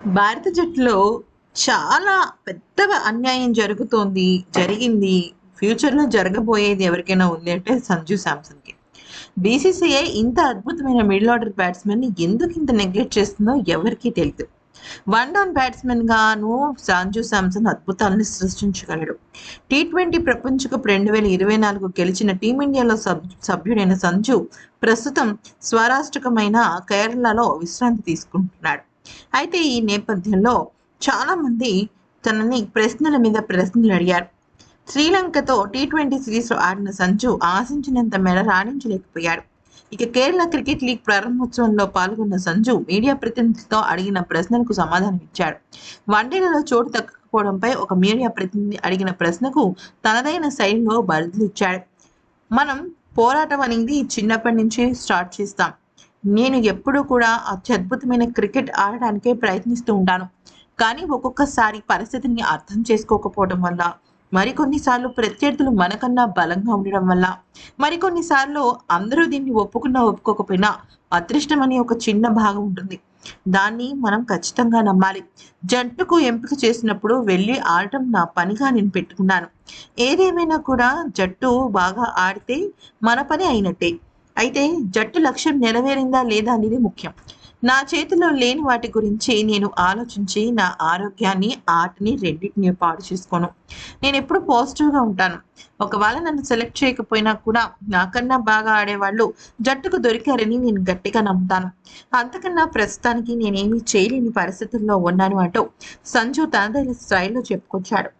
భారత జట్టులో చాలా పెద్ద అన్యాయం జరుగుతోంది. జరిగింది. ఫ్యూచర్‌లో జరగబోయేది ఎవరికైనా ఉంది అంటే సంజు శాంసన్‌కి. బీసీసీఐ ఇంత అద్భుతమైన మిడిల్ ఆర్డర్ బ్యాట్స్‌మెన్‌ని ఇంత నెగ్లెక్ట్ చేస్తుందో ఎవరికీ తెలియదు వన్ డౌన్ బ్యాట్స్మెన్ గాను సాంజు శాంసన్ అద్భుతాలను సృష్టించగలడు. టీ20 ప్రపంచ కప్ 2024 గెలిచిన టీమిండియాలో సబ్ సభ్యుడైన సంజు ప్రస్తుతం స్వరాష్ట్రకమైన కేరళలో విశ్రాంతి తీసుకుంటున్నాడు. అయితే ఈ నేపథ్యంలో చాలామంది తనని ప్రశ్నల మీద ప్రశ్నలు అడిగారు. శ్రీలంకతో టీ20 సిరీస్‌లో ఆడిన సంజు ఆశించినంత మేర రాణించలేకపోయాడు. ఇక కేరళ క్రికెట్ లీగ్ ప్రారంభోత్సవంలో పాల్గొన్న సంజు మీడియా ప్రతినిధితో అడిగిన ప్రశ్నలకు సమాధానం ఇచ్చాడు వన్డేలలో చోటు దక్కకపోవడంపై ఒక మీడియా ప్రతినిధి అడిగిన ప్రశ్నకు తనదైన శైలిలో బదులిచ్చాడు. మనం పోరాటం అనేది చిన్నప్పటి నుంచి స్టార్ట్ చేస్తాం. నేను ఎప్పుడూ కూడా అత్యద్భుతమైన క్రికెట్ ఆడడానికే ప్రయత్నిస్తూ ఉంటాను. కానీ ఒక్కొక్కసారి పరిస్థితిని అర్థం చేసుకోకపోవడం వల్ల, మరికొన్ని సార్లు ప్రత్యర్థులు మనకన్నా బలంగా ఉండడం వల్ల, మరికొన్ని సార్లు అందరూ దీన్ని ఒప్పుకున్నా ఒప్పుకోకపోయినా అదృష్టం అనే ఒక చిన్న భాగం ఉంటుంది. దాన్ని మనం ఖచ్చితంగా నమ్మాలి. జట్టుకు ఎంపిక చేసినప్పుడు వెళ్ళి ఆడటం నా పనిగా నేను పెట్టుకున్నాను. ఏదేమైనా కూడా జట్టు బాగా ఆడితే మన పని అయినట్టే. అయితే జట్టు లక్ష్యం నెరవేరిందా లేదా అనేది ముఖ్యం. నా చేతిలో లేని వాటి గురించి నేను ఆలోచించి నా ఆరోగ్యాన్ని, ఆటని రెండింటిని పాడు చేసుకోను. నేను ఎప్పుడు పాజిటివ్‌గా ఉంటాను. ఒకవేళ నన్ను సెలెక్ట్ చేయకపోయినా కూడా నాకన్నా బాగా ఆడేవాళ్ళు జట్టుకు దొరికారని నేను గట్టిగా నమ్ముతాను. అంతకన్నా ప్రస్తుతానికి నేనేమి చేయలేని పరిస్థితుల్లో ఉన్నాను అంటూ సంజు తనదైన స్టైల్‌లో చెప్పుకొచ్చాడు.